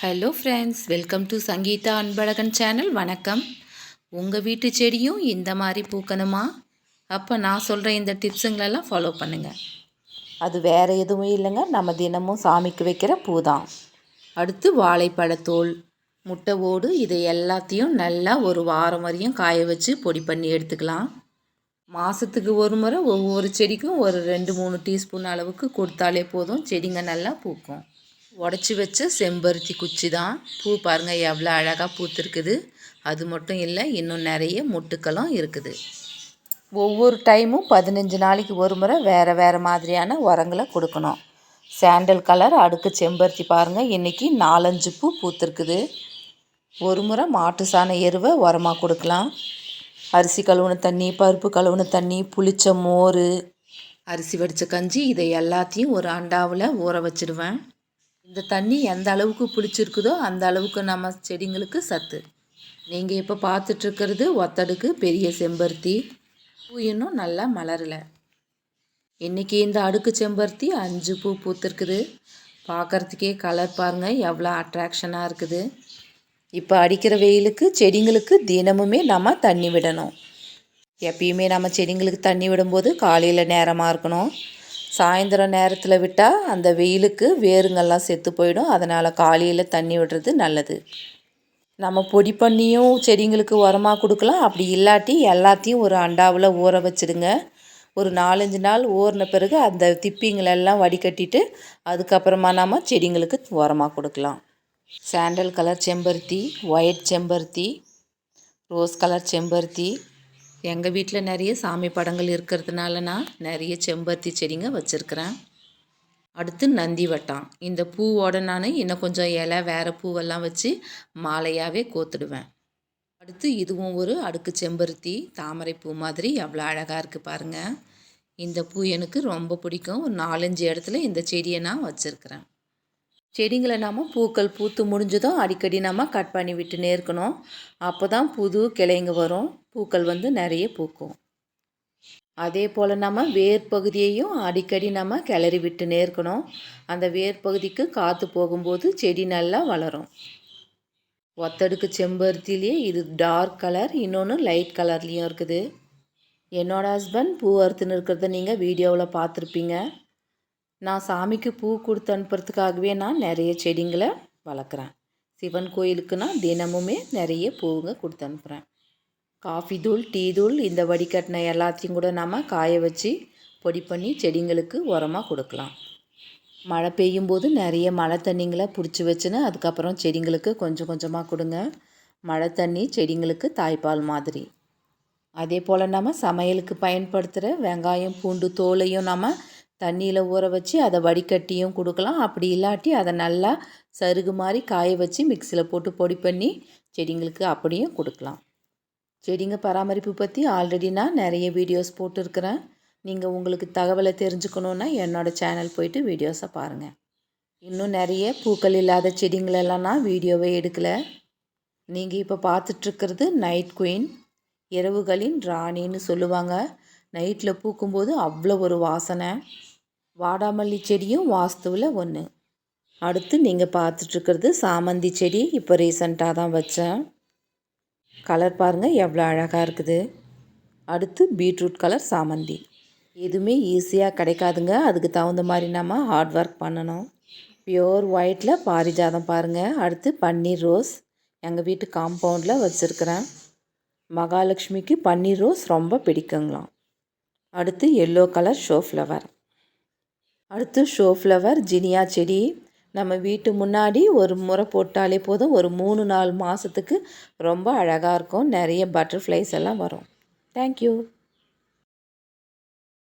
Hello friends welcome to Sangeetha Anbazhagan channel வணக்கம். உங்கள் வீட்டு செடியும் இந்த மாதிரி பூக்கணுமா? அப்போ நான் சொல்கிற இந்த டிப்ஸுங்களெல்லாம் ஃபாலோ பண்ணுங்கள் அது வேறு எதுவும் இல்லைங்க. நம்ம தினமும் சாமிக்கு வைக்கிற பூ தான் அடுத்து வாழைப்பழத்தோல் முட்டை ஓடு இதை எல்லாத்தையும் நல்லா ஒரு வாரம் வரையும் காய வச்சு பொடி பண்ணி எடுத்துக்கலாம். மாதத்துக்கு ஒரு முறை ஒவ்வொரு செடிக்கும் ஒரு ரெண்டு மூணு டீஸ்பூன் அளவுக்கு கொடுத்தாலே போதும். செடிங்க நல்லா பூக்கும். உடச்சி வச்ச செம்பருத்தி குச்சி தான் பூ பாருங்கள் எவ்வளோ அழகாக பூத்துருக்குது. அது மட்டும் இல்லை இன்னும் நிறைய முட்டுக்களும் இருக்குது. ஒவ்வொரு டைமும் பதினஞ்சு நாளைக்கு ஒரு முறை வேறு வேறு மாதிரியான உரங்களை கொடுக்கணும். சாண்டல் கலர் அடுக்கு செம்பருத்தி பாருங்கள் இன்றைக்கி நாலஞ்சு பூ பூத்துருக்குது. ஒரு முறை மாட்டு சாண எருவை உரமாக கொடுக்கலாம். அரிசி கழுவுன தண்ணி பருப்பு கழுவுன தண்ணி புளிச்ச மோர் அரிசி வடித்த கஞ்சி இதை எல்லாத்தையும் ஒரு அண்டாவில் ஊற வச்சுடுவேன். இந்த தண்ணி எந்த அளவுக்கு பிடிச்சிருக்குதோ அந்த அளவுக்கு நம்ம செடிங்களுக்கு சத்து. நீங்கள் இப்போ பார்த்துட்ருக்கிறது ஒத்தடுக்கு பெரிய செம்பருத்தி பூ இன்னும் நல்லா மலரலை. இன்றைக்கி இந்த அடுக்கு செம்பருத்தி அஞ்சு பூ பூத்துருக்குது. பார்க்குறதுக்கே கலர் பாருங்கள் எவ்வளோ அட்ராக்ஷனாக இருக்குது. இப்போ அடிக்கிற வெயிலுக்கு செடிங்களுக்கு தினமுமே நம்ம தண்ணி விடணும். எப்பயுமே நம்ம செடிங்களுக்கு தண்ணி விடும்போது காலையில் நேரமாக இருக்கணும். சாயந்தரம் நேரத்தில் விட்டால் அந்த வெயிலுக்கு வேருங்கள்லாம் செத்து போயிடும். அதனால் காலையில் தண்ணி விடுறது நல்லது. நம்ம பொடி பண்ணியும் செடிங்களுக்கு உரமாக கொடுக்கலாம். அப்படி இல்லாட்டி எல்லாத்தையும் ஒரு அண்டாவில் ஊற வச்சுடுங்க. ஒரு நாலஞ்சு நாள் ஊறின பிறகு அந்த திப்பிங்களெல்லாம் வடிகட்டிட்டு அதுக்கப்புறமா நாம் செடிங்களுக்கு உரமாக கொடுக்கலாம். சாண்டல் கலர் செம்பருத்தி ஒயிட் செம்பருத்தி ரோஸ் கலர் செம்பருத்தி எங்கள் வீட்டில் நிறைய சாமி படங்கள் இருக்கிறதுனால நான் நிறைய செம்பருத்தி செடிங்க வச்சுருக்கிறேன். அடுத்து நந்தி வட்டம் இந்த பூவோட நான் இன்னும் கொஞ்சம் இலை வேறு பூவெல்லாம் வச்சு மாலையாகவே கோத்துடுவேன். அடுத்து இதுவும் ஒரு அடுக்கு செம்பருத்தி தாமரை பூ மாதிரி எவ்வளோ அழகாக இருக்குது பாருங்கள் இந்த பூ எனக்கு ரொம்ப பிடிக்கும். ஒரு நாலஞ்சு இடத்துல இந்த செடியை நான் வச்சுருக்கிறேன். செடிங்களை நாம் பூக்கள் பூத்து முடிஞ்சதும் அடிக்கடி நம்ம கட் பண்ணி விட்டுனே இருக்கணும். அப்போ தான் புது கிளைங்க வரும். பூக்கள் வந்து நிறைய பூக்கும். அதே போல் நம்ம வேர் பகுதியையும் அடிக்கடி நம்ம கிளறி விட்டுனே இருக்கணும். அந்த வேர் பகுதிக்கு காற்று போகும்போது செடி நல்லா வளரும். ஒத்தடுக்கு செம்பருத்திலேயே இது டார்க் கலர் இன்னொன்று லைட் கலர்லேயும் இருக்குது. என்னோடய ஹஸ்பண்ட் பூ அறுத்துன்னு இருக்கிறத நீங்கள் வீடியோவில் பார்த்துருப்பீங்க. நான் சாமிக்கு பூ கொடுத்து அனுப்புறதுக்காகவே நான் நிறைய செடிங்களை வளர்க்குறேன். சிவன் கோயிலுக்குன்னா தினமுமே நிறைய பூவுங்க கொடுத்து அனுப்புகிறேன் காஃபி தூள் டீ தூள் இந்த வடிகட்டின எல்லாத்தையும் கூட நம்ம காய வச்சு பொடி பண்ணி செடிங்களுக்கு உரமாக கொடுக்கலாம். மழை பெய்யும் போது நிறைய மழை தண்ணிங்களை பிடிச்சி வச்சுன்னு அதுக்கப்புறம் செடிங்களுக்கு கொஞ்சம் கொஞ்சமாக கொடுங்க. மழை தண்ணி செடிங்களுக்கு தாய்ப்பால் மாதிரி. அதே போல் நம்ம சமையலுக்கு பயன்படுத்துகிற வெங்காயம் பூண்டு தோலையும் நம்ம தண்ணியில் ஊற வச்சு அதை வடிகட்டியும் கொடுக்கலாம். அப்படி இல்லாட்டி அதை நல்லா சருகு மாதிரி காய வச்சு மிக்சியில் போட்டு பொடி பண்ணி செடிங்களுக்கு அப்படியும் கொடுக்கலாம். செடிங்க பராமரிப்பு பற்றி ஆல்ரெடி நான் நிறைய வீடியோஸ் போட்டிருக்கிறேன். நீங்கள் உங்களுக்கு தகவலை தெரிஞ்சுக்கணுன்னா என்னோடய சேனல் போயிட்டு வீடியோஸை பாருங்கள் இன்னும் நிறைய பூக்கள் இல்லாத செடிங்களெல்லாம் நான் வீடியோவே எடுக்கலை. நீங்கள் இப்போ பார்த்துட்ருக்கிறது நைட் குயின் இரவுகளின் ராணின்னு சொல்லுவாங்க. நைட்டில் பூக்கும்போது அவ்வளோ ஒரு வாசனை. வாடாமல்லி செடியும் வாஸ்துவில் ஒன்று அடுத்து நீங்கள் பார்த்துட்ருக்கிறது சாமந்தி செடி. இப்போ ரீசண்டாக தான் வச்சேன். கலர் பாருங்கள் எவ்வளோ அழகாக இருக்குது. அடுத்து பீட்ரூட் கலர் சாமந்தி. எதுவுமே ஈஸியாக கிடைக்காதுங்க. அதுக்கு தகுந்த மாதிரி நம்ம ஹார்ட் ஒர்க் பண்ணணும். பியோர் ஒயிட்டில் பாரிஜாதம் பாருங்கள் அடுத்து பன்னீர் ரோஸ். எங்கள் வீட்டு காம்பவுண்டில் வச்சுருக்கிறேன். மகாலட்சுமிக்கு பன்னீர் ரோஸ் ரொம்ப பிடிக்குங்களாம். அடுத்து எல்லோ கலர் ஷோ ஃப்ளவர் அடுத்து ஷோ ஃப்ளவர் ஜினியா செடி. நம்ம வீட்டு முன்னாடி ஒரு முறை போட்டாலே போதும். ஒரு மூணு நாலு மாதத்துக்கு ரொம்ப அழகாக இருக்கும். நிறைய பட்டர்ஃப்ளைஸ் எல்லாம் வரும். தேங்க்யூ